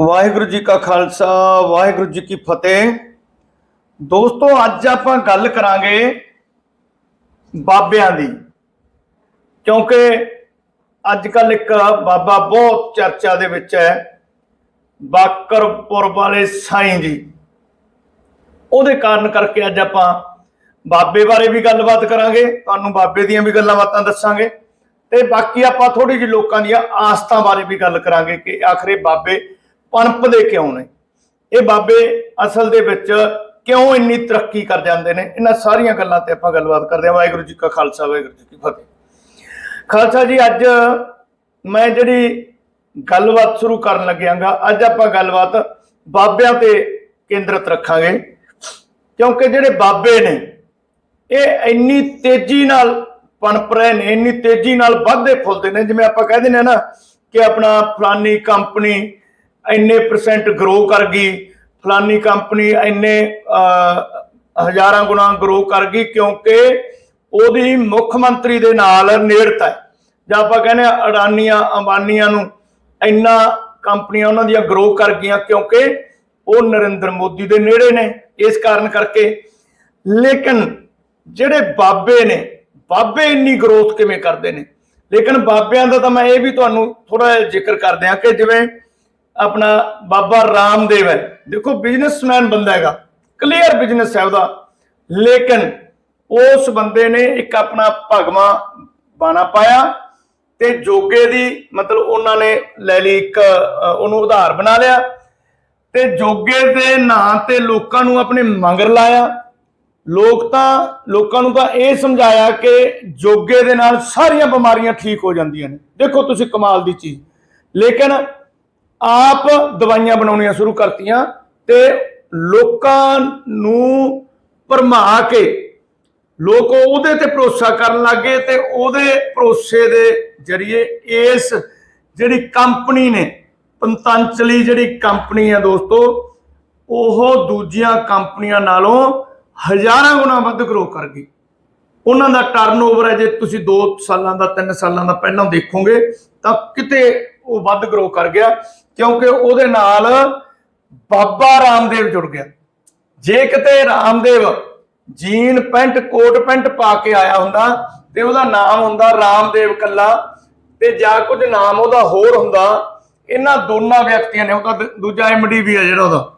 ਵਾਹਿਗੁਰੂ ਜੀ ਕਾ ਖਾਲਸਾ, ਵਾਹਿਗੁਰੂ ਜੀ ਕੀ ਫਤਿਹ। ਦੋਸਤੋ, ਅੱਜ ਆਪਾਂ ਗੱਲ ਕਰਾਂਗੇ ਬਾਬਿਆਂ ਦੀ। ਕਿਉਂਕਿ ਅੱਜ ਕੱਲ ਇੱਕ ਬਾਬਾ ਬਹੁਤ ਚਰਚਾ ਦੇ ਵਿੱਚ ਹੈ, ਬਾਕਰਪੁਰ ਵਾਲੇ ਸਾਈਂ ਜੀ। ਉਹਦੇ ਕਾਰਨ ਕਰਕੇ ਅੱਜ ਆਪਾਂ ਬਾਬੇ ਬਾਰੇ ਵੀ ਗੱਲਬਾਤ ਕਰਾਂਗੇ, ਤੁਹਾਨੂੰ ਬਾਬੇ ਦੀਆਂ ਵੀ ਗੱਲਾਂ ਬਾਤਾਂ ਦੱਸਾਂਗੇ। ਤੇ ਬਾਕੀ ਆਪਾਂ ਥੋੜੀ ਜਿਹੀ ਲੋਕਾਂ ਦੀਆਂ ਆਸਥਾ ਬਾਰੇ ਵੀ ਗੱਲ ਕਰਾਂਗੇ ਕਿ ਆਖਰੇ ਬਾਬੇ ਪਣਪਦੇ ਕਿਉਂ ਨੇ? ਇਹ ਬਾਬੇ ਅਸਲ ਦੇ ਵਿੱਚ ਕਿਉਂ ਇੰਨੀ ਤਰੱਕੀ ਕਰ ਜਾਂਦੇ ਨੇ? ਇਹਨਾਂ ਸਾਰੀਆਂ ਗੱਲਾਂ ਤੇ ਆਪਾਂ ਗੱਲਬਾਤ ਕਰਦੇ ਹਾਂ। ਵਾਹਿਗੁਰੂ ਜੀ ਕਾ ਖਾਲਸਾ, ਵਾਹਿਗੁਰੂ ਜੀ ਕੀ ਫਤਿਹ। ਖਾਲਸਾ ਜੀ, ਅੱਜ ਮੈਂ ਜਿਹੜੀ ਗੱਲਬਾਤ ਸ਼ੁਰੂ ਕਰਨ ਲੱਗਿਆਂਗਾ, ਅੱਜ ਆਪਾਂ ਗੱਲਬਾਤ ਬਾਬਿਆਂ ਤੇ ਕੇਂਦਰਿਤ ਰੱਖਾਂਗੇ। ਕਿਉਂਕਿ ਜਿਹੜੇ ਬਾਬੇ ਨੇ, ਇਹ ਇੰਨੀ ਤੇਜ਼ੀ ਨਾਲ ਪਣਪ ਰਹੇ ਨੇ, ਇੰਨੀ ਤੇਜ਼ੀ ਨਾਲ ਵੱਧਦੇ ਫੁੱਲਦੇ ਨੇ। ਜਿਵੇਂ ਆਪਾਂ ਕਹਿ ਦਿੰਦੇ ਆ ਨਾ ਕਿ ਆਪਣਾ ਫਲਾਨੀ ਕੰਪਨੀ ਇੰਨੇ ਪਰਸੈਂਟ ਗਰੋ ਕਰ ਗਈ, ਫਲਾਨੀ ਕੰਪਨੀ ਇੰਨੇ ਹਜ਼ਾਰਾਂ ਗੁਣਾ ਗਰੋ ਕਰ ਗਈ ਕਿਉਂਕਿ ਉਹਦੀ ਮੁੱਖ ਮੰਤਰੀ ਦੇ ਨਾਲ ਨੇੜਤਾ ਹੈ। ਜਾਂ ਆਪਾਂ ਕਹਿੰਦੇ ਆ ਅਡਾਨੀਆਂ, ਅੰਬਾਨੀਆਂ ਨੂੰ ਇੰਨਾ ਕੰਪਨੀਆਂ ਉਹਨਾਂ ਦੀਆਂ ਗਰੋ ਕਰ ਗਈਆਂ ਕਿਉਂਕਿ ਉਹ ਨਰਿੰਦਰ ਮੋਦੀ ਦੇ ਨੇੜੇ ਨੇ ਇਸ ਕਾਰਨ ਕਰਕੇ। ਲੇਕਿਨ ਜਿਹੜੇ ਬਾਬੇ ਨੇ, ਬਾਬੇ ਇੰਨੀ ਗਰੋਥ ਕਿਵੇਂ ਕਰਦੇ ਨੇ? ਲੇਕਿਨ ਬਾਬਿਆਂ ਦਾ ਤਾਂ ਮੈਂ ਇਹ ਵੀ ਤੁਹਾਨੂੰ ਥੋੜਾ ਜਿਹਾ ਜ਼ਿਕਰ ਕਰ ਦਿਆਂ ਕਿ ਜਿਵੇਂ ਆਪਣਾ ਬਾਬਾ ਰਾਮਦੇਵ ਹੈ। ਦੇਖੋ ਬਿਜ਼ਨਸਮੈਨ ਬੰਦਾ ਹੈਗਾ। ਕਲੀਅਰ ਬਿਜ਼ਨਸ ਹੈ ਉਹਦਾ। ਲੇਕਿਨ ਉਸ ਬੰਦੇ ਨੇ ਇੱਕ ਆਪਣਾ ਭਗਵਾ ਬਾਣਾ ਪਾਇਆ ਤੇ ਜੋਗੇ ਦੀ ਮਤਲਬ ਉਹਨਾਂ ਨੇ ਲੈ ਲਈ ਇੱਕ ਉਹਨੂੰ ਉਧਾਰ ਬਣਾ ਲਿਆ ਤੇ ਜੋਗੇ ਦੇ ਨਾਂ ਤੇ ਲੋਕਾਂ ਨੂੰ ਆਪਣੇ ਮੰਗਰ ਲਾਇਆ। ਲੋਕ ਤਾਂ, ਲੋਕਾਂ ਨੂੰ ਤਾਂ ਇਹ ਸਮਝਾਇਆ ਕਿ ਜੋਗੇ ਦੇ ਨਾਲ ਸਾਰੀਆਂ ਬਿਮਾਰੀਆਂ ਠੀਕ ਹੋ ਜਾਂਦੀਆਂ ਨੇ। ਦੇਖੋ ਤੁਸੀਂ ਕਮਾਲ ਦੀ ਚੀਜ਼। ਲੇਕਿਨ ਆਪ ਦਵਾਈਆਂ ਬਣਾਉਣੀਆਂ ਸ਼ੁਰੂ ਕਰਤੀਆਂ ਤੇ ਲੋਕਾਂ ਨੂੰ ਭਰਮਾ ਕੇ ਲੋਕ ਉਹਦੇ ਤੇ ਭਰੋਸਾ ਕਰਨ ਲੱਗੇ ਤੇ ਉਹਦੇ ਭਰੋਸੇ ਦੇ ਜਰੀਏ ਇਸ ਜਿਹੜੀ ਕੰਪਨੀ ਨੇ, ਪੰਤੰਜਲੀ ਜਿਹੜੀ ਕੰਪਨੀ ਆ ਦੋਸਤੋ, ਉਹ ਦੂਜੀਆਂ ਕੰਪਨੀਆਂ ਨਾਲੋਂ ਹਜ਼ਾਰਾਂ ਗੁਣਾ ਵੱਧ ਗਰੋ ਕਰ ਗਈ। ਉਹਨਾਂ ਦਾ ਟਰਨਓਵਰ ਹੈ, ਜੇ ਤੁਸੀਂ 2 ਸਾਲਾਂ ਦਾ 3 ਸਾਲਾਂ ਦਾ ਪਹਿਲਾਂ ਦੇਖੋਗੇ, ਤਾਂ ਕਿਤੇ ਉਹ ਵੱਧ ਗਰੋ ਕਰ ਗਿਆ। ਕਿਉਂਕਿ ਉਹਦੇ ਨਾਲ ਬਾਬਾ ਰਾਮਦੇਵ ਜੁੜ ਗਿਆ। ਜੇ ਕਿਤੇ Ramdev jeans pant, coat pant ਪਾ ਕੇ ਆਇਆ ਹੁੰਦਾ ਤੇ ਉਹਦਾ ਨਾਮ ਹੁੰਦਾ ਰਾਮਦੇਵ ਕੱਲਾ ਤੇ ਜਾਂ ਕੁਝ ਨਾਮ ਉਹਦਾ ਹੋਰ ਹੁੰਦਾ, ਇਹਨਾਂ ਦੋਨਾਂ ਵਿਅਕਤੀਆਂ ਨੇ ਉਹਦਾ ਦ- ਦੂਜਾ ਐਮਡੀ ਵੀ ਹੈ ਜਿਹੜਾ ਉਹਦਾ।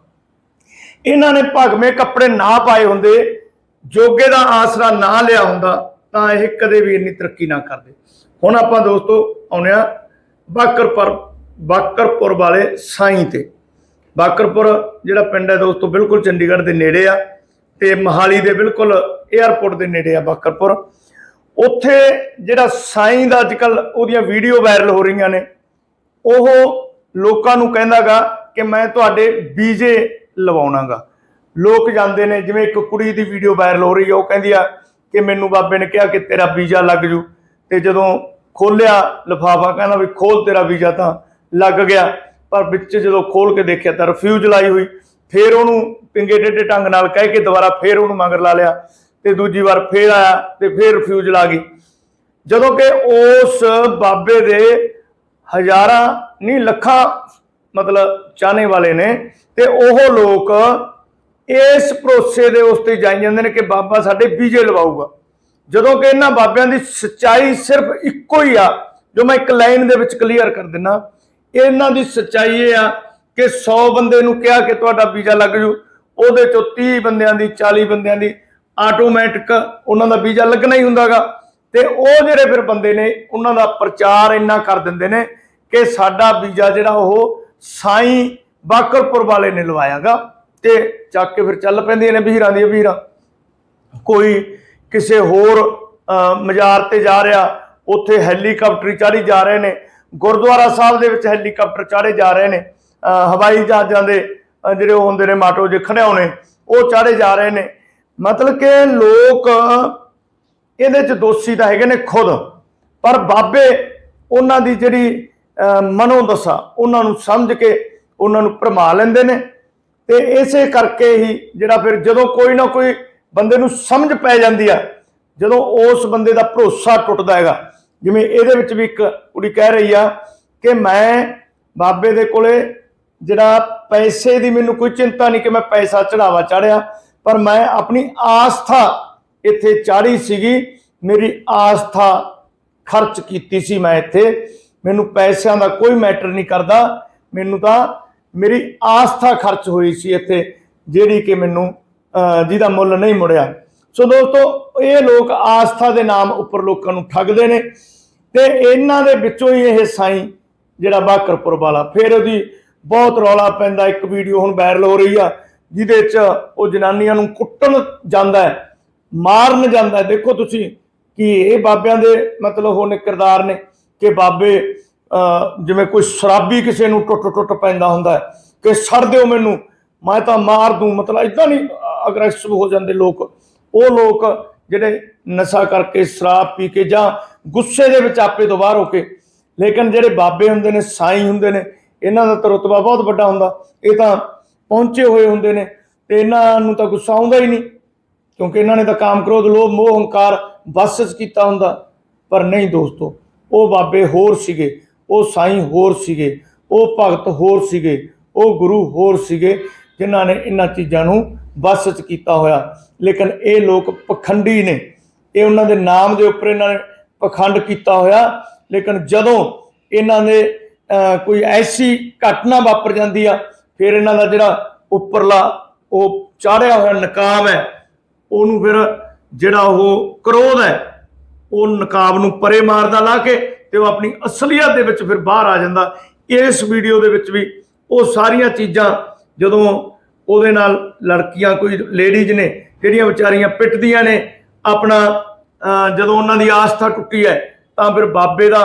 ਇਹਨਾਂ ਨੇ ਭਗਵੇਂ ਕੱਪੜੇ ਨਾ ਪਾਏ ਹੁੰਦੇ, ਜੋਗੇ ਦਾ ਆਸਰਾ ਨਾ ਲਿਆ ਹੁੰਦਾ, ਤਾਂ ਇਹ ਕਦੇ ਵੀ ਇੰਨੀ ਤਰੱਕੀ ਨਾ ਕਰਦੇ। ਹੁਣ ਆਪਾਂ ਦੋਸਤੋ ਆਉਨੇ ਬਾਕਰ ਪਰ ਬਾਕਰਪੁਰ ਵਾਲੇ ਸਾਈਂ ਤੇ। ਬਾਕਰਪੁਰ ਜਿਹੜਾ ਪਿੰਡ ਹੈ ਦੋਸਤੋ ਬਿਲਕੁਲ ਚੰਡੀਗੜ੍ਹ ਦੇ ਨੇੜੇ ਆ ਤੇ ਮਹਾਲੀ ਦੇ ਬਿਲਕੁਲ 에ਅਰਪੋਰਟ ਦੇ ਨੇੜੇ ਆ ਬਾਕਰਪੁਰ। ਉੱਥੇ ਜਿਹੜਾ ਸਾਈਂ ਦਾ ਅੱਜਕੱਲ ਉਹਦੀਆਂ ਵੀਡੀਓ ਵਾਇਰਲ ਹੋ ਰਹੀਆਂ ਨੇ, ਉਹ ਲੋਕਾਂ ਨੂੰ ਕਹਿੰਦਾਗਾ ਕਿ ਮੈਂ ਤੁਹਾਡੇ ਵੀਜ਼ੇ ਲਵਾਉਣਾਗਾ। ਲੋਕ ਜਾਂਦੇ ਨੇ, ਜਿਵੇਂ ਇੱਕ ਕੁੜੀ ਦੀ ਵੀਡੀਓ ਵਾਇਰਲ ਹੋ ਰਹੀ ਹੈ ਉਹ ਕਹਿੰਦੀ ਆ ਕਿ ਮੈਨੂੰ ਬਾਬੇ ਨੇ ਕਿਹਾ ਕਿ ਤੇਰਾ ਵੀਜ਼ਾ ਲੱਗ ਜੂ ਤੇ ਜਦੋਂ ਖੋਲਿਆ ਲਿਫਾਫਾ, ਕਹਿੰਦਾ ਵੀ ਖੋਲ ਤੇਰਾ ਵੀਜ਼ਾ ਤਾਂ ਲੱਗ ਗਿਆ। ਪਰ ਵਿੱਚ ਜਦੋਂ ਖੋਲ ਕੇ ਦੇਖਿਆ ਤਾਂ ਰਿਫਿਊਜ਼ ਲਾਈ ਹੋਈ। ਫੇਰ ਉਹਨੂੰ ਪਿੰਗੇ ਟੇਢੇ ਢੰਗ ਨਾਲ ਕਹਿ ਕੇ ਦੁਬਾਰਾ ਫੇਰ ਉਹਨੂੰ ਮਗਰ ਲਾ ਲਿਆ ਤੇ ਦੂਜੀ ਵਾਰ ਫੇਰ ਆਇਆ ਤੇ ਫੇਰ ਰਿਫਿਊਜ਼ ਲਾ ਗਈ। ਜਦੋਂ ਕਿ ਉਸ ਬਾਬੇ ਦੇ ਹਜ਼ਾਰਾਂ, ਨਹੀਂ ਲੱਖਾਂ ਮਤਲਬ ਚਾਹਨੇ ਵਾਲੇ ਨੇ ਤੇ ਉਹ ਲੋਕ ਇਸ ਭਰੋਸੇ ਦੇ ਉਸ ਤੇ ਜਾਈ ਜਾਂਦੇ ਨੇ ਕਿ ਬਾਬਾ ਸਾਡੇ ਬੀਜੇ ਲਵਾਊਗਾ। ਜਦੋਂ ਕਿ ਇਹਨਾਂ ਬਾਬਿਆਂ ਦੀ ਸੱਚਾਈ ਸਿਰਫ ਇੱਕੋ ਹੀ ਆ, ਜੋ ਮੈਂ ਇੱਕ ਲਾਈਨ ਦੇ ਵਿੱਚ ਕਲੀਅਰ ਕਰ ਦਿੰਨਾ। ਇਹਨਾਂ ਦੀ ਸੱਚਾਈ ਇਹ ਆ ਕਿ 100 ਬੰਦੇ ਨੂੰ ਕਿਹਾ ਕਿ ਤੁਹਾਡਾ ਵੀਜ਼ਾ ਲੱਗ ਜੂ ਉਹਦੇ ਚੋਂ 30 ਬੰਦਿਆਂ ਦੀ 40 ਬੰਦਿਆਂ ਦੀ ਆਟੋਮੈਟਿਕ ਉਹਨਾਂ ਦਾ ਵੀਜ਼ਾ ਲੱਗਣਾ ਹੀ ਹੁੰਦਾਗਾ। ਤੇ ਉਹ ਜਿਹੜੇ ਫਿਰ ਬੰਦੇ ਨੇ ਉਹਨਾਂ ਦਾ ਪ੍ਰਚਾਰ ਇੰਨਾ ਕਰ ਦਿੰਦੇ ਨੇ ਕਿ ਸਾਡਾ ਵੀਜ਼ਾ ਜਿਹੜਾ ਉਹ ਸਾਈਂ ਬਾਕਰਪੁਰ ਵਾਲੇ ਨੇ ਲਵਾਇਆਗਾ ਤੇ ਚੱਕ ਕੇ ਫਿਰ ਚੱਲ ਪੈਂਦੀਆਂ ਨੇ ਵੀਰਾਂ ਦੀਆਂ ਵੀਰਾਂ। ਕੋਈ ਕਿਸੇ ਹੋਰ ਅਹ, ਮਜ਼ਾਰ ਤੇ ਜਾ ਰਿਹਾ ਉੱਥੇ ਹੈਲੀਕਾਪਟਰੀ ਚਾੜੀ ਜਾ ਰਹੇ ਨੇ ਗੁਰਦੁਆਰਾ ਸਾਹਿਬ ਦੇ ਵਿੱਚ ਹੈਲੀਕਾਪਟਰ ਚਾੜੇ ਜਾ ਰਹੇ ਨੇ। ਹਵਾਈ ਜਹਾਜ਼ਾਂ ਦੇ ਜਿਹੜੇ ਉਹ ਹੁੰਦੇ ਨੇ ਮਾਟੋ ਜੇ ਖੜਿਆਉਣੇ ਉਹ ਚਾੜੇ ਜਾ ਰਹੇ ਨੇ। ਮਤਲਬ ਕਿ ਲੋਕ ਇਹਦੇ ਚ ਦੋਸ਼ੀ ਤਾਂ ਹੈਗੇ ਨੇ ਖੁਦ ਪਰ ਬਾਬੇ ਉਹਨਾਂ ਦੀ ਜਿਹੜੀ ਅਹ, ਮਨੋਦਸ਼ਾ ਉਹਨਾਂ ਨੂੰ ਸਮਝ ਕੇ ਉਹਨਾਂ ਨੂੰ ਭਰਮਾ ਲੈਂਦੇ ਨੇ ਤੇ ਇਸੇ ਕਰਕੇ ਹੀ ਜਿਹੜਾ ਫਿਰ ਜਦੋਂ ਕੋਈ ਨਾ ਕੋਈ ਬੰਦੇ ਨੂੰ ਸਮਝ ਪੈ ਜਾਂਦੀ ਆ ਜਦੋਂ ਉਸ ਬੰਦੇ ਦਾ ਭਰੋਸਾ ਟੁੱਟਦਾ ਹੈਗਾ ਜਿਵੇਂ ਇਹਦੇ ਵਿੱਚ ਵੀ ਇੱਕ ਕੁੜੀ ਕਹਿ ਰਹੀ ਆ ਕਿ ਮੈਂ ਬਾਬੇ ਦੇ ਕੋਲੇ ਜਿਹੜਾ ਪੈਸੇ ਦੀ ਮੈਨੂੰ ਕੋਈ ਚਿੰਤਾ ਨਹੀਂ ਕਿ ਮੈਂ ਪੈਸਾ ਚੜਾਵਾ ਚੜਿਆ, ਪਰ ਮੈਂ ਆਪਣੀ ਆਸਥਾ ਇੱਥੇ ਚਾੜੀ ਸੀਗੀ, ਮੇਰੀ ਆਸਥਾ ਖਰਚ ਕੀਤੀ ਸੀ ਮੈਂ ਇੱਥੇ, ਮੈਨੂੰ ਪੈਸਿਆਂ ਦਾ ਕੋਈ ਮੈਟਰ ਨਹੀਂ ਕਰਦਾ, ਮੈਨੂੰ ਤਾਂ ਮੇਰੀ ਆਸਥਾ ਖਰਚ ਹੋਈ ਸੀ ਇੱਥੇ, ਜਿਹੜੀ ਕਿ ਮੈਨੂੰ ਜਿਹਦਾ ਮੁੱਲ ਨਹੀਂ ਮੁੜਿਆ। ਸੋ ਦੋਸਤੋ ਇਹ ਲੋਕ ਆਸਥਾ ਦੇ ਨਾਮ ਉੱਪਰ ਲੋਕਾਂ ਨੂੰ ਠੱਗਦੇ ਨੇ ਤੇ ਇਹਨਾਂ ਦੇ ਵਿੱਚੋਂ ਹੀ ਇਹ ਸਾਈਂ ਜਿਹੜਾ ਬਾਕਰਪੁਰ ਵਾਲਾ। ਫਿਰ ਉਹਦੀ ਬਹੁਤ ਰੌਲਾ ਪੈਂਦਾ ਇੱਕ ਵੀਡੀਓ ਹੁਣ ਵਾਇਰਲ ਹੋ ਰਹੀ ਆ ਜਿਹਦੇ 'ਚ ਉਹ ਜਨਾਨੀਆਂ ਨੂੰ ਕੁੱਟਣ ਜਾਂਦਾ ਹੈ ਮਾਰਨ ਜਾਂਦਾ ਦੇਖੋ ਤੁਸੀਂ ਕਿ ਇਹ ਬਾਬਿਆਂ ਦੇ ਮਤਲਬ ਉਹ ਨੇ ਕਿਰਦਾਰ ਨੇ ਕਿ ਬਾਬੇ ਅਹ, ਜਿਵੇਂ ਕੋਈ ਸ਼ਰਾਬੀ ਕਿਸੇ ਨੂੰ ਟੁੱਟ ਟੁੱਟ ਪੈਂਦਾ ਹੁੰਦਾ ਕਿ ਛੱਡ ਦਿਓ ਮੈਨੂੰ ਮੈਂ ਤਾਂ ਮਾਰ ਦੂੰ। ਮਤਲਬ ਇਦਾਂ ਨਹੀਂ ਅਗਰੈਸਿਵ ਹੋ ਜਾਂਦੇ ਲੋਕ। ਉਹ ਲੋਕ ਜਿਹੜੇ ਨਸ਼ਾ ਕਰਕੇ ਸ਼ਰਾਬ ਪੀ ਕੇ ਜਾਂ ਗੁੱਸੇ ਦੇ ਵਿੱਚ ਆਪੇ ਤੋਂ ਬਾਹਰ ਹੋ ਕੇ, ਲੇਕਿਨ ਜਿਹੜੇ ਬਾਬੇ ਹੁੰਦੇ ਨੇ, ਸਾਈਂ ਹੁੰਦੇ ਨੇ, ਇਹਨਾਂ ਦਾ ਤਾਂ ਰੁਤਬਾ ਬਹੁਤ ਵੱਡਾ ਹੁੰਦਾ। ਇਹ ਤਾਂ ਪਹੁੰਚੇ ਹੋਏ ਹੁੰਦੇ ਨੇ ਤੇ ਇਹਨਾਂ ਨੂੰ ਤਾਂ ਗੁੱਸਾ ਆਉਂਦਾ ਹੀ ਨਹੀਂ, ਕਿਉਂਕਿ ਇਹਨਾਂ ਨੇ ਤਾਂ ਕਾਮ ਕ੍ਰੋਧ, ਲੋਭ, ਮੋਹ, ਹੰਕਾਰ ਵਸ ਕੀਤਾ ਹੁੰਦਾ। ਪਰ ਨਹੀਂ ਦੋਸਤੋ, ਉਹ ਬਾਬੇ ਹੋਰ ਸੀਗੇ, ਉਹ ਸਾਈਂ ਹੋਰ ਸੀਗੇ, ਉਹ ਭਗਤ ਹੋਰ ਸੀਗੇ, ਉਹ ਗੁਰੂ ਹੋਰ ਸੀਗੇ, ਜਿਨ੍ਹਾਂ ਨੇ ਇਹਨਾਂ ਚੀਜ਼ਾਂ ਨੂੰ ਬੱਸ 'ਚ ਕੀਤਾ ਹੋਇਆ। ਲੇਕਿਨ ਇਹ ਲੋਕ ਪਖੰਡੀ ਨੇ। ਇਹ ਉਹਨਾਂ ਦੇ ਨਾਮ ਦੇ ਉੱਪਰ ਇਹਨਾਂ ਨੇ ਪਖੰਡ ਕੀਤਾ ਹੋਇਆ। ਲੇਕਿਨ ਜਦੋਂ ਇਹਨਾਂ ਦੇ ਕੋਈ ਐਸੀ ਘਟਨਾ ਵਾਪਰ ਜਾਂਦੀ ਆ, ਫਿਰ ਇਹਨਾਂ ਦਾ ਜਿਹੜਾ ਉੱਪਰਲਾ ਉਹ ਚਾੜਿਆ ਹੋਇਆ ਨਕਾਬ ਹੈ, ਉਹਨੂੰ ਫਿਰ ਜਿਹੜਾ ਉਹ ਕਰੋਧ ਹੈ, ਉਹ ਨਕਾਬ ਨੂੰ ਪਰੇ ਮਾਰਦਾ ਲਾ ਕੇ ਤੇ ਉਹ ਆਪਣੀ ਅਸਲੀਅਤ ਦੇ ਵਿੱਚ ਫਿਰ ਬਾਹਰ ਆ ਜਾਂਦਾ। ਇਸ ਵੀਡੀਓ ਦੇ ਵਿੱਚ ਵੀ ਉਹ ਸਾਰੀਆਂ ਚੀਜ਼ਾਂ ਜਦੋਂ ਉਹਦੇ ਨਾਲ ਲੜਕੀਆਂ ਕੋਈ ਲੇਡੀਜ਼ ਨੇ, ਜਿਹੜੀਆਂ ਵਿਚਾਰੀਆਂ ਪਿੱਟਦੀਆਂ ਨੇ, ਆਪਣਾ ਜਦੋਂ ਉਹਨਾਂ ਦੀ ਆਸਥਾ ਟੁੱਟੀ ਹੈ, ਤਾਂ ਫਿਰ ਬਾਬੇ ਦਾ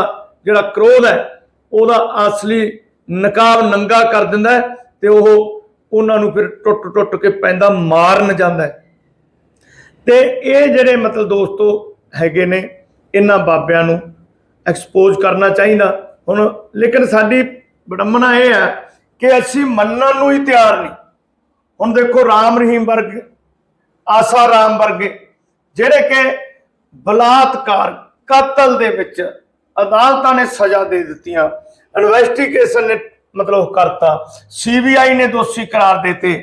ਜਿਹੜਾ ਕ੍ਰੋਧ ਹੈ, ਉਹਦਾ ਅਸਲੀ ਨਕਾਬ ਨੰਗਾ ਕਰ ਦਿੰਦਾ ਹੈ ਤੇ ਉਹ ਉਹਨਾਂ ਨੂੰ ਫਿਰ ਟੁੱਟ ਟੁੱਟ ਕੇ ਪੈਂਦਾ, ਮਾਰਨ ਜਾਂਦਾ ਹੈ। ਤੇ ਇਹ ਜਿਹੜੇ ਮਤਲਬ ਦੋਸਤੋ ਹੈਗੇ ਨੇ, ਇਹਨਾਂ ਬਾਬਿਆਂ ਨੂੰ ਐਕਸਪੋਜ਼ ਕਰਨਾ ਚਾਹੀਦਾ। ਹੁਣ ਲੇਕਿਨ ਸਾਡੀ ਬੜੰਮਣਾ ਇਹ ਹੈ ਕਿ ਅਸੀਂ ਮੰਨਣ ਨੂੰ ਹੀ ਤਿਆਰ ਨਹੀਂ। ਹੁਣ ਦੇਖੋ ਰਾਮ ਰਹੀਮ ਵਰਗੇ, ਆਸਾ ਰਾਮ ਵਰਗੇ, ਜਿਹੜੇ ਕਿ ਬਲਾਤਕਾਰ, ਕਤਲ ਦੇ ਵਿੱਚ ਅਦਾਲਤਾਂ ਨੇ ਸਜ਼ਾ ਦੇ ਦਿੱਤੀਆਂ ਇਨਵੈਸਟੀਗੇਸ਼ਨ ਨੇ ਮਤਲਬ ਕਰਤਾ ਸੀਬੀਆਈ ਨੇ ਦੋਸ਼ੀ ਕਰਾਰ ਦਿੱਤੇ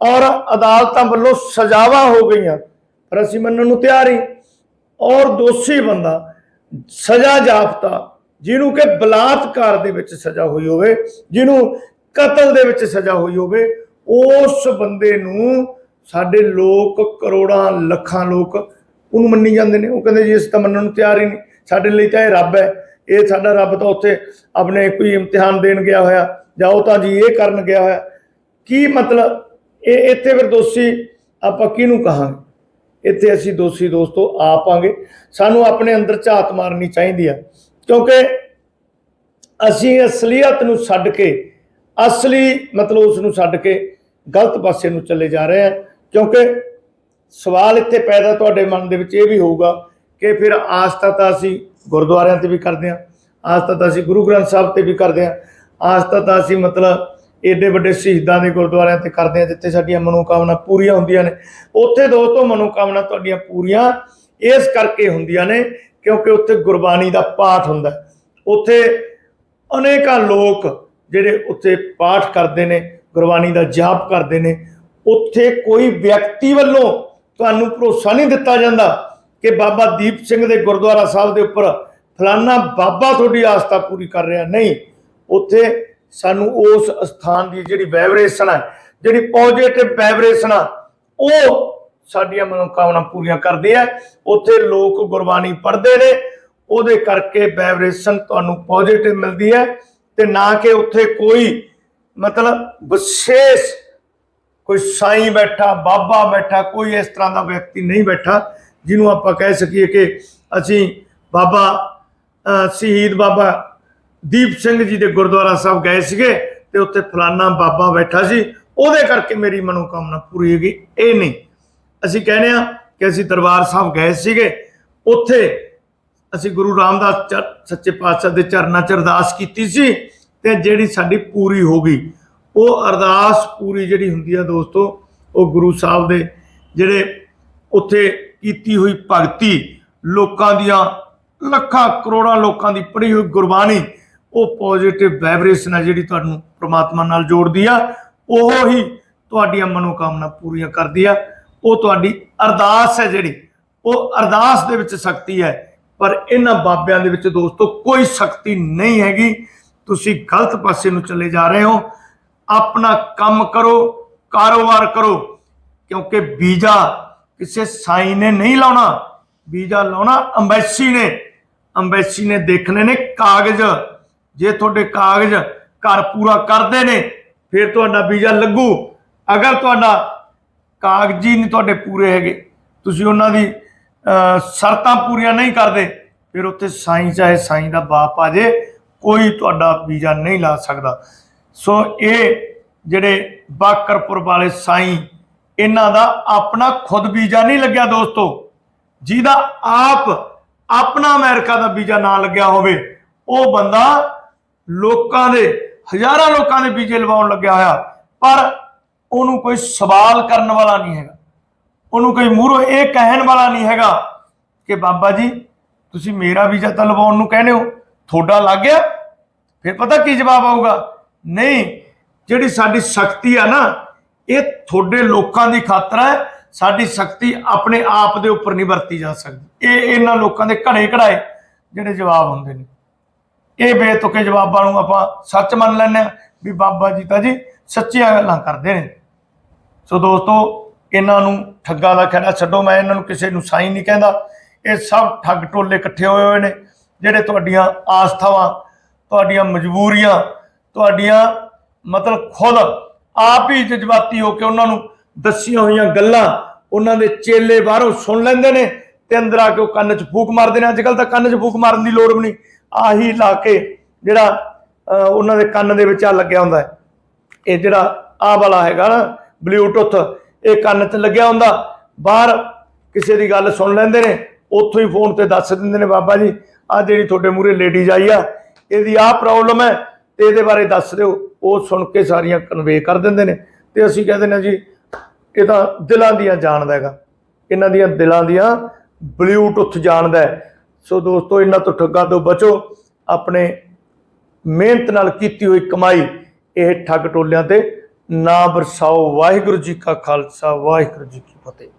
ਔਰ ਅਦਾਲਤਾਂ ਵੱਲੋਂ ਸਜ਼ਾਵਾਂ ਹੋ ਗਈਆਂ। ਪਰ ਅਸੀਂ ਮੰਨਣ ਨੂੰ ਤਿਆਰ ਹੀ, ਔਰ ਦੋਸ਼ੀ ਬੰਦਾ ਸਜ਼ਾ ਜਾਪਤਾ, ਜਿਹਨੂੰ ਕਿ ਬਲਾਤਕਾਰ ਦੇ ਵਿੱਚ ਸਜ਼ਾ ਹੋਈ ਹੋਵੇ, ਜਿਹਨੂੰ ਕਤਲ ਦੇ ਵਿੱਚ ਸਜ਼ਾ ਹੋਈ ਹੋਵੇ ਉਸ ਬੰਦੇ ਨੂੰ ਸਾਡੇ ਲੋਕ, ਕਰੋੜਾਂ, ਲੱਖਾਂ ਲੋਕ ਉਹਨੂੰ ਮੰਨੀ ਜਾਂਦੇ ਨੇ। ਉਹ ਕਹਿੰਦੇ ਜੀ ਇਸ ਤਾਂ ਮੰਨਣ ਨੂੰ ਤਿਆਰ ਹੀ ਨਹੀਂ। ਸਾਡੇ ਲਈ ਤਾਂ ਇਹ ਰੱਬ ਹੈ। ਇਹ ਸਾਡਾ ਰੱਬ ਤਾਂ ਉੱਥੇ ਆਪਣੇ ਕੋਈ ਇਮਤਿਹਾਨ ਦੇਣ ਗਿਆ ਹੋਇਆ, ਜਾਂ ਉਹ ਤਾਂ ਜੀ ਇਹ ਕਰਨ ਗਿਆ ਹੋਇਆ। ਕੀ ਮਤਲਬ? ਇਹ ਇੱਥੇ ਫਿਰ ਦੋਸ਼ੀ ਆਪਾਂ ਕਿਹਨੂੰ ਕਹਾਂਗੇ? ਇੱਥੇ ਅਸੀਂ ਦੋਸ਼ੀ ਦੋਸਤੋ ਆਪਾਂਗੇ ਸਾਨੂੰ ਆਪਣੇ ਅੰਦਰ ਝਾਤ ਮਾਰਨੀ ਚਾਹੀਦੀ ਆ। ਕਿਉਂਕਿ ਅਸੀਂ ਅਸਲੀਅਤ ਨੂੰ ਛੱਡ ਕੇ ਅਸਲੀ ਮਤਲਬ ਉਸ ਨੂੰ ਛੱਡ ਕੇ ਗਲਤ ਪਾਸੇ ਨੂੰ ਚੱਲੇ ਜਾ ਰਹੇ ਹਾਂ ਕਿਉਂਕਿ ਸਵਾਲ ਇੱਥੇ ਪੈਦਾ ਤੁਹਾਡੇ ਮਨ ਦੇ ਵਿੱਚ ਇਹ ਵੀ ਹੋਊਗਾ ਕਿ ਫਿਰ ਆਸਥਾ ਤਾਂ ਅਸੀਂ ਗੁਰਦੁਆਰਿਆਂ ਤੇ ਵੀ ਕਰਦੇ ਹਾਂ ਆਸਥਾ ਤਾਂ ਅਸੀਂ ਗੁਰੂ ਗ੍ਰੰਥ ਸਾਹਿਬ ਤੇ ਵੀ ਕਰਦੇ ਹਾਂ ਆਸਥਾ ਤਾਂ ਅਸੀਂ ਮਤਲਬ ਏਡੇ ਵੱਡੇ ਸ਼ਹੀਦਾਂ ਦੇ ਗੁਰਦੁਆਰਿਆਂ ਤੇ ਕਰਦੇ ਹਾਂ, ਜਿੱਥੇ ਸਾਡੀਆਂ ਮਨੋਕਾਮਨਾ ਪੂਰੀਆਂ ਹੁੰਦੀਆਂ ਨੇ। ਉੱਥੇ ਦੋਸਤੋ ਮਨੋਕਾਮਨਾ ਤੁਹਾਡੀਆਂ ਪੂਰੀਆਂ ਇਸ ਕਰਕੇ ਹੁੰਦੀਆਂ ਨੇ ਕਿਉਂਕਿ ਉੱਥੇ ਗੁਰਬਾਣੀ ਦਾ ਪਾਠ ਹੁੰਦਾ ਉੱਥੇ ਅਨੇਕਾਂ ਲੋਕ ਜਿਹੜੇ ਉੱਥੇ ਪਾਠ ਕਰਦੇ ਨੇ, ਗੁਰਬਾਣੀ ਦਾ ਜਾਪ ਕਰਦੇ ਨੇ, ਉੱਥੇ ਕੋਈ ਵਿਅਕਤੀ ਵੱਲੋਂ ਤੁਹਾਨੂੰ ਭਰੋਸਾ ਨਹੀਂ ਦਿੱਤਾ ਜਾਂਦਾ ਕਿ ਬਾਬਾ ਦੀਪ ਸਿੰਘ ਦੇ ਗੁਰਦੁਆਰਾ ਸਾਹਿਬ ਦੇ ਉੱਪਰ ਫਲਾਨਾ ਬਾਬਾ ਤੁਹਾਡੀ ਆਸਥਾ ਪੂਰੀ ਕਰ ਰਿਹਾ। ਨਹੀਂ, ਉੱਥੇ ਸਾਨੂੰ ਉਸ ਸਥਾਨ ਦੀ ਜਿਹੜੀ ਵਾਈਬ੍ਰੇਸ਼ਨ ਹੈ ਜਿਹੜੀ ਪੋਜ਼ਿਟਿਵ ਵਾਈਬ੍ਰੇਸ਼ਨ ਆ, ਉਹ ਸਾਡੀਆਂ ਮਨੋਕਾਮਨਾ ਪੂਰੀਆਂ ਕਰਦੇ ਆ। ਉੱਥੇ ਲੋਕ ਗੁਰਬਾਣੀ ਪੜ੍ਹਦੇ ਨੇ, ਉਹਦੇ ਕਰਕੇ ਵਾਈਬ੍ਰੇਸ਼ਨ ਤੁਹਾਨੂੰ ਪੋਜ਼ਿਟਿਵ ਮਿਲਦੀ ਹੈ। ਤੇ ਨਾ ਕਿ ਉੱਥੇ ਕੋਈ ਮਤਲਬ ਵਿਸ਼ੇਸ਼ ਕੋਈ ਸਾਈਂ ਬੈਠਾ, ਬਾਬਾ ਬੈਠਾ, ਕੋਈ ਇਸ ਤਰ੍ਹਾਂ ਦਾ ਵਿਅਕਤੀ ਨਹੀਂ ਬੈਠਾ ਜਿਹਨੂੰ ਆਪਾਂ ਕਹਿ ਸਕੀਏ ਕਿ ਅਸੀਂ ਬਾਬਾ ਸ਼ਹੀਦ ਬਾਬਾ ਦੀਪ ਸਿੰਘ ਜੀ ਦੇ ਗੁਰਦੁਆਰਾ ਸਾਹਿਬ ਗਏ ਸੀਗੇ ਤੇ ਉੱਥੇ ਫਲਾਨਾ ਬਾਬਾ ਬੈਠਾ ਸੀ। ਉਹਦੇ ਕਰਕੇ ਮੇਰੀ ਮਨੋਕਾਮਨਾ ਪੂਰੀ ਹੋ ਗਈ। ਇਹ ਨਹੀਂ। ਅਸੀਂ ਕਹਿੰਦੇ ਆ ਕਿ ਅਸੀਂ ਦਰਬਾਰ ਸਾਹਿਬ ਗਏ ਸੀਗੇ। ਉੱਥੇ ਅਸੀਂ ਗੁਰੂ ਰਾਮਦਾਸ ਚ- ਸੱਚੇ ਪਾਤਸ਼ਾਹ ਦੇ ਚਰਨਾਂ 'ਚ ਅਰਦਾਸ ਕੀਤੀ ਸੀ ਤੇ ਜਿਹੜੀ ਸਾਡੀ ਪੂਰੀ ਹੋ ਗਈ, ਉਹ ਅਰਦਾਸ ਪੂਰੀ ਜਿਹੜੀ ਹੁੰਦੀ ਆ ਦੋਸਤੋ, ਉਹ ਗੁਰੂ ਸਾਹਿਬ ਦੇ ਜਿਹੜੇ ਉੱਥੇ ਕੀਤੀ ਹੋਈ ਭਗਤੀ, ਲੋਕਾਂ ਦੀਆਂ ਲੱਖਾਂ ਕਰੋੜਾਂ ਲੋਕਾਂ ਦੀ ਪੜ੍ਹੀ ਹੋਈ ਗੁਰਬਾਣੀ, ਉਹ ਪੋਜ਼ਿਟਿਵ ਵਾਈਬ੍ਰੇਸ਼ਨ ਆ ਜਿਹੜੀ ਤੁਹਾਨੂੰ ਪ੍ਰਮਾਤਮਾ ਨਾਲ ਜੋੜਦੀ ਆ, ਉਹ ਹੀ ਤੁਹਾਡੀਆਂ ਮਨੋਕਾਮਨਾ ਪੂਰੀਆਂ ਕਰਦੀ ਆ, ਉਹ ਤੁਹਾਡੀ ਅਰਦਾਸ ਹੈ ਜਿਹੜੀ, ਉਹ ਅਰਦਾਸ ਦੇ ਵਿੱਚ ਸ਼ਕਤੀ ਹੈ। ਪਰ ਇਹਨਾਂ ਬਾਬਿਆਂ ਦੇ ਵਿੱਚ ਦੋਸਤੋ ਕੋਈ ਸ਼ਕਤੀ ਨਹੀਂ ਹੈਗੀ। ਤੁਸੀਂ ਗਲਤ ਪਾਸੇ ਨੂੰ ਚਲੇ ਜਾ ਰਹੇ ਹੋ। ਆਪਣਾ ਕੰਮ ਕਰੋ, ਕਾਰੋਬਾਰ ਕਰੋ, ਕਿਉਂਕਿ ਵੀਜ਼ਾ ਕਿਸੇ ਸਾਈ ਨੇ ਨਹੀਂ ਲਾਉਣਾ। ਵੀਜ਼ਾ ਲਾਉਣਾ ਅੰਬੈਸੀ ਨੇ। ਅੰਬੈਸੀ ਨੇ ਦੇਖਣੇ ਨੇ ਕਾਗਜ਼। ਜੇ ਤੁਹਾਡੇ ਕਾਗਜ਼ ਘਰ ਪੂਰਾ ਕਰਦੇ ਨੇ, ਫਿਰ ਤੁਹਾਡਾ ਵੀਜ਼ਾ ਲੱਗੂ। ਅਗਰ ਤੁਹਾਡਾ ਕਾਗਜ਼ੀ ਨਹੀਂ ਤੁਹਾਡੇ ਪੂਰੇ ਹੈਗੇ, ਤੁਸੀਂ ਉਹਨਾਂ ਦੀ ਸ਼ਰਤਾਂ ਪੂਰੀਆਂ ਨਹੀਂ ਕਰਦੇ, ਫਿਰ ਉੱਥੇ ਸਾਈਂ ਚਾਹੇ ਸਾਈਂ ਦਾ ਬਾਪ ਆ ਜੇ, ਕੋਈ ਤੁਹਾਡਾ ਵੀਜ਼ਾ ਨਹੀਂ ਲਾ ਸਕਦਾ। ਸੋ ਇਹ ਜਿਹੜੇ ਬਾਕਰਪੁਰ ਵਾਲੇ ਸਾਈਂ, ਇਹਨਾਂ ਦਾ ਆਪਣਾ ਖੁਦ ਵੀਜ਼ਾ ਨਹੀਂ ਲੱਗਿਆ ਦੋਸਤੋ। ਜਿਹਦਾ ਆਪ ਆਪਣਾ ਅਮਰੀਕਾ ਦਾ ਵੀਜ਼ਾ ਨਾ ਲੱਗਿਆ ਹੋਵੇ, ਉਹ ਬੰਦਾ ਲੋਕਾਂ ਦੇ, ਹਜ਼ਾਰਾਂ ਲੋਕਾਂ ਦੇ ਵੀਜ਼ੇ ਲਵਾਉਣ ਲੱਗਿਆ ਹੋਇਆ, ਪਰ ਉਹਨੂੰ ਕੋਈ ਸਵਾਲ ਕਰਨ ਵਾਲਾ ਨਹੀਂ ਹੈਗਾ। ਉਹਨੂੰ ਕੋਈ ਮੂਹਰੋਂ ਇਹ ਕਹਿਣ ਵਾਲਾ ਨਹੀਂ ਹੈਗਾ ਕਿ ਬਾਬਾ ਜੀ, ਤੁਸੀਂ ਮੇਰਾ ਵੀਜ਼ਾ ਤਾਂ ਲਵਾਉਣ ਨੂੰ ਕਹਿੰਦੇ ਹੋ, ਤੁਹਾਡਾ ਲੱਗ ਗਿਆ? ਫਿਰ ਪਤਾ ਕੀ ਜਵਾਬ ਆਊਗਾ? ਨਹੀਂ, ਜਿਹੜੀ ਸਾਡੀ ਸ਼ਕਤੀ ਆ ਨਾ, ਇਹ ਤੁਹਾਡੇ ਲੋਕਾਂ ਦੀ ਖਾਤਰ ਹੈ, ਸਾਡੀ ਸ਼ਕਤੀ ਆਪਣੇ ਆਪ ਦੇ ਉੱਪਰ ਨਹੀਂ ਵਰਤੀ ਜਾ ਸਕਦੀ। ਇਹ ਇਹਨਾਂ ਲੋਕਾਂ ਦੇ ਘੜੇ ਘੜਾਏ ਜਿਹੜੇ ਜਵਾਬ ਹੁੰਦੇ ਨੇ। ਇਹ ਬੇਤੁਕੇ ਜਵਾਬਾਂ ਨੂੰ ਆਪਾਂ ਸੱਚ ਮੰਨ ਲੈਂਦੇ ਆ ਵੀ ਬਾਬਾ ਜੀ ਤਾਂ ਜੀ ਸੱਚੀਆਂ ਗੱਲਾਂ ਕਰਦੇ ਨੇ। ਸੋ ਦੋਸਤੋ, ਇਹਨਾਂ ਨੂੰ ਠੱਗਾ ਦਾ ਖਹਿੜਾ ਛੱਡੋ ਮੈਂ ਇਹਨਾਂ ਨੂੰ ਕਿਸੇ ਨੂੰ ਸਾਈ ਨਹੀਂ ਕਹਿੰਦਾ। ਇਹ ਸਭ ਠੱਗ ਟੋਲੇ ਇਕੱਠੇ ਹੋਏ ਹੋਏ ਨੇ ਜਿਹੜੇ ਤੁਹਾਡੀਆਂ ਆਸਥਾਵਾਂ ਤੁਹਾਡੀਆਂ ਮਜਬੂਰੀਆਂ ਤੁਹਾਡੀਆਂ ਮਤਲਬ ਖੁਦ ਆਪ ਹੀ ਜਜ਼ਬਾਤੀ ਹੋ ਕੇ ਉਹਨਾਂ ਨੂੰ ਦੱਸੀਆਂ ਹੋਈਆਂ ਗੱਲਾਂ ਉਹਨਾਂ ਦੇ ਚੇਲੇ ਬਾਹਰੋਂ ਸੁਣ ਲੈਂਦੇ ਨੇ ਤੇ ਅੰਦਰ ਆ ਕੇ ਉਹ ਕੰਨ 'ਚ ਫੂਕ ਮਾਰਦੇ ਨੇ। ਅੱਜ ਕੱਲ ਤਾਂ ਕੰਨ 'ਚ ਫੂਕ ਮਾਰਨ ਦੀ ਲੋੜ ਵੀ ਨਹੀਂ। ਆਹੀ ਲਾ ਕੇ ਜਿਹੜਾ ਅਹ, ਉਹਨਾਂ ਦੇ ਕੰਨ ਦੇ ਵਿੱਚ ਆ ਲੱਗਿਆ ਹੁੰਦਾ ਹੈ। ਇਹ ਜਿਹੜਾ ਆ ਵਾਲਾ ਹੈਗਾ ਨਾ ਬਲੂਟੁੱਥ ਇਹ ਕੰਨ 'ਚ ਲੱਗਿਆ ਹੁੰਦਾ। ਬਾਹਰ ਕਿਸੇ ਦੀ ਗੱਲ ਸੁਣ ਲੈਂਦੇ ਨੇ, ਉੱਥੋਂ ਹੀ ਫੋਨ ਤੇ ਦੱਸ ਦਿੰਦੇ ਨੇ, ਬਾਬਾ ਜੀ ਆ ਜਿਹੜੀ ਤੁਹਾਡੇ ਮੂਹਰੇ ਲੇਡੀਜ਼ ਆਈ ਆ, ਇਹਦੀ ਆਹ ਪ੍ਰੋਬਲਮ ਹੈ, ਤੇ ਇਹਦੇ ਬਾਰੇ ਦੱਸ ਦਿਓ। ਉਹ ਸੁਣ ਕੇ ਸਾਰੀਆਂ ਕਨਵੇ ਕਰ ਦਿੰਦੇ ਨੇ। ਤੇ ਅਸੀਂ ਕਹਿੰਦੇ ਨੇ ਜੀ, ਇਹ ਤਾਂ ਦਿਲਾਂ ਦੀਆਂ ਜਾਣਦਾ ਹੈਗਾ। ਇਹਨਾਂ ਦੀਆਂ ਦਿਲਾਂ ਦੀਆਂ ਬਲੂਟੁੱਥ ਜਾਣਦਾ ਸੋ ਦੋਸਤੋ, ਇਹਨਾਂ ਤੋਂ ਠੱਗਾਂ ਤੋਂ ਬਚੋ। ਆਪਣੇ ਮਿਹਨਤ ਨਾਲ ਕੀਤੀ ਹੋਈ ਕਮਾਈ, ਇਹ ਠੱਗ ਟੋਲਿਆਂ ਤੇ ਨਾ ਬਰਸਾਓ। ਵਾਹਿਗੁਰੂ ਜੀ ਕਾ ਖਾਲਸਾ ਵਾਹਿਗੁਰੂ ਜੀ ਕੀ ਫਤਿਹ।